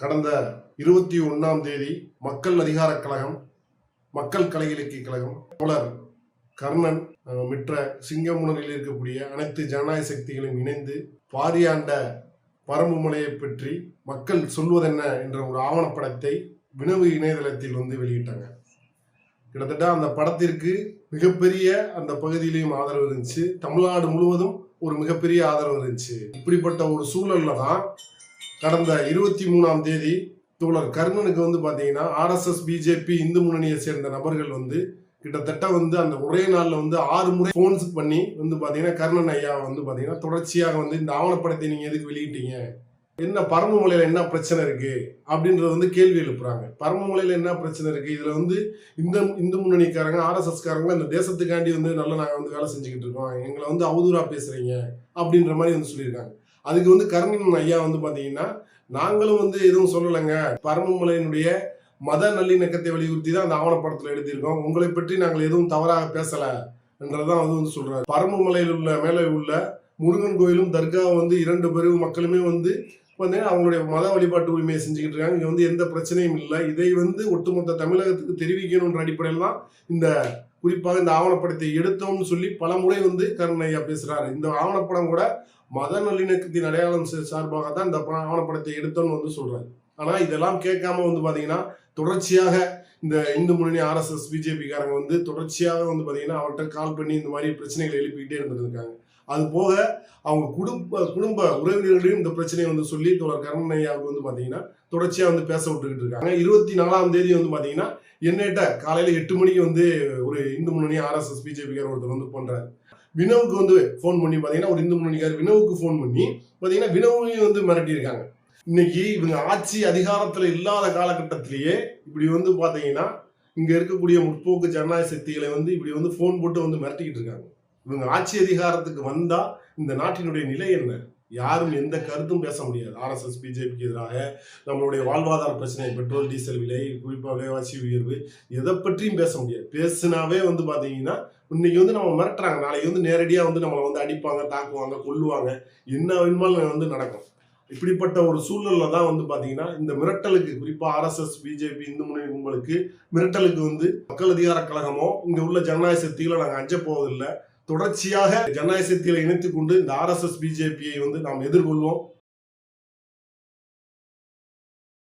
கடந்த இருபத்தி ஒன்றாம் தேதி மக்கள் அதிகார கழகம் மக்கள் கலை இலக்கிய கழகம் தோழர் கர்ணன் மிற்ற சிங்கமுனரில் இருக்கக்கூடிய அனைத்து ஜனநாயக சக்திகளும் இணைந்து பாரியாண்ட பரம்பு மலையை பற்றி மக்கள் சொல்வதென்ன என்ற ஒரு ஆவணப்படத்தை வினவு இணையதளத்தில் வந்து வெளியிட்டாங்க. கிட்டத்தட்ட அந்த படத்திற்கு மிகப்பெரிய அந்த பகுதியிலையும் ஆதரவு இருந்துச்சு. தமிழ்நாடு முழுவதும் ஒரு மிகப்பெரிய ஆதரவு இருந்துச்சு. இப்படிப்பட்ட ஒரு சூழல்ல தான் கடந்த இருபத்தி மூணாம் தேதி தோழர் கர்ணனுக்கு வந்து பார்த்தீங்கன்னா ஆர்எஸ்எஸ் பிஜேபி இந்து முன்னணியை சேர்ந்த நபர்கள் வந்து கிட்டத்தட்ட வந்து அந்த ஒரே நாளில் வந்து ஆறு முறை ஃபோன்ஸ் பண்ணி வந்து பார்த்தீங்கன்னா கர்ணன் ஐயா வந்து பார்த்தீங்கன்னா தொடர்ச்சியாக வந்து இந்த ஆவணப்படத்தை நீங்கள் எதுக்கு வெளியிட்டீங்க? என்ன பரம்புமலையில என்ன பிரச்சனை இருக்குது அப்படின்றது வந்து கேள்வி எழுப்புறாங்க. பரம்புமலையில என்ன பிரச்சனை இருக்குது இதில் வந்து இந்த இந்து முன்னணிக்காரங்க ஆர்எஸ்எஸ்காரங்க இந்த தேசத்துக்காண்டி வந்து நல்லா நாங்கள் வந்து வேலை செஞ்சுக்கிட்டு இருக்கோம். எங்களை வந்து அவதூறாக பேசுகிறீங்க அப்படின்ற மாதிரி வந்து சொல்லியிருக்காங்க. அதுக்கு வந்து கருணன் ஐயா வந்து பார்த்தீங்கன்னா நாங்களும் வந்து எதுவும் சொல்லலைங்க. பரமமலையினுடைய மத நல்லிணக்கத்தை வலியுறுத்தி தான் அந்த ஆவணப்படத்தில் எழுதியிருக்கோம். உங்களை பற்றி நாங்கள் எதுவும் தவறாக பேசல என்றதான் வந்து வந்து சொல்றாரு. மலையில் உள்ள மேலே உள்ள முருகன் கோயிலும் தர்காவும் வந்து இரண்டு பிரிவு மக்களுமே வந்து வந்து அவங்களுடைய மத வழிபாட்டு உரிமையை செஞ்சுக்கிட்டு இருக்காங்க. இங்க வந்து எந்த பிரச்சனையும் இல்லை. இதை வந்து ஒட்டுமொத்த தமிழகத்துக்கு தெரிவிக்கணுன்ற அடிப்படையில் தான் இந்த குறிப்பாக இந்த ஆவணப்படத்தை எடுத்தோம்னு சொல்லி பல முறை வந்து கருண் ஐயா பேசுறாரு. இந்த ஆவணப்படம் கூட மத நல்லிணக்கத்தின் அடையாளம் சார்பாக தான் இந்த ஆவணப்படத்தை எடுத்தோம்னு வந்து சொல்றாரு. ஆனா இதெல்லாம் கேட்காம வந்து பாத்தீங்கன்னா தொடர்ச்சியாக இந்த இந்து முன்னணி ஆர்எஸ்எஸ் பிஜேபிக்காரங்க வந்து தொடர்ச்சியாக வந்து பார்த்தீங்கன்னா அவர்கிட்ட கால் பண்ணி இந்த மாதிரி பிரச்சனைகளை எழுப்பிக்கிட்டே இருந்திருக்காங்க. அது போக அவங்க குடும்ப குடும்ப உறவினர்களையும் இந்த பிரச்சனையை வந்து சொல்லி தோழர் கருணையாவுக்கு வந்து பார்த்தீங்கன்னா தொடர்ச்சியாக வந்து பேச விட்டுக்கிட்டு இருக்காங்க. இருபத்தி நாலாம் தேதி வந்து பார்த்தீங்கன்னா என்னட்ட காலையில் எட்டு மணிக்கு வந்து ஒரு இந்து முன்னணி ஆர்எஸ்எஸ் பிஜேபி ஒருத்தர் வந்து பண்ணுறாரு வினவுக்கு வந்து ஃபோன் பண்ணி பார்த்தீங்கன்னா ஒரு இந்து முன்னணிக்கார் வினவுக்கு ஃபோன் பண்ணி பார்த்தீங்கன்னா வினவையும் வந்து மிரட்டியிருக்காங்க. இன்னைக்கு இவங்க ஆட்சி அதிகாரத்துல இல்லாத காலகட்டத்திலேயே இப்படி வந்து பாத்தீங்கன்னா இங்க இருக்கக்கூடிய முற்போக்கு ஜனநாயக சக்திகளை வந்து இப்படி வந்து ஃபோன் போட்டு வந்து மிரட்டிக்கிட்டு இருக்காங்க. இவங்க ஆட்சி அதிகாரத்துக்கு வந்தா இந்த நாட்டினுடைய நிலை என்ன? யாரும் எந்த கருத்தும் பேச முடியாது. ஆர்எஸ்எஸ் பிஜேபிக்கு எதிராக நம்மளுடைய வாழ்வாதார பிரச்சனை பெட்ரோல் டீசல் விலை குறிப்பாக விலைவாசி உயர்வு எதை பற்றியும் பேச முடியாது. பேசுனாவே வந்து பாத்தீங்கன்னா இன்னைக்கு வந்து நம்ம மிரட்டுறாங்க. நாளைக்கு வந்து நேரடியாக வந்து நம்மளை வந்து அடிப்பாங்க தாக்குவாங்க கொல்லுவாங்க. என்ன வேணுமாலும் வந்து நடக்கும். இப்படிப்பட்ட ஒரு சூழல்ல தான் வந்து பாத்தீங்கன்னா இந்த மிரட்டலுக்கு குறிப்பா ஆர்எஸ்எஸ் பிஜேபி இந்து முன்னணி கும்பலுக்கு மிரட்டலுக்கு வந்து மக்கள் அதிகார கழகமோ இங்க உள்ள ஜனநாயக சக்திகளை நாங்க அஞ்ச போவதில்லை. தொடர்ச்சியாக ஜனநாயக சக்திகளை இணைத்துக் கொண்டு இந்த ஆர்எஸ்எஸ் பிஜேபியை வந்து நாம் எதிர்கொள்வோம்.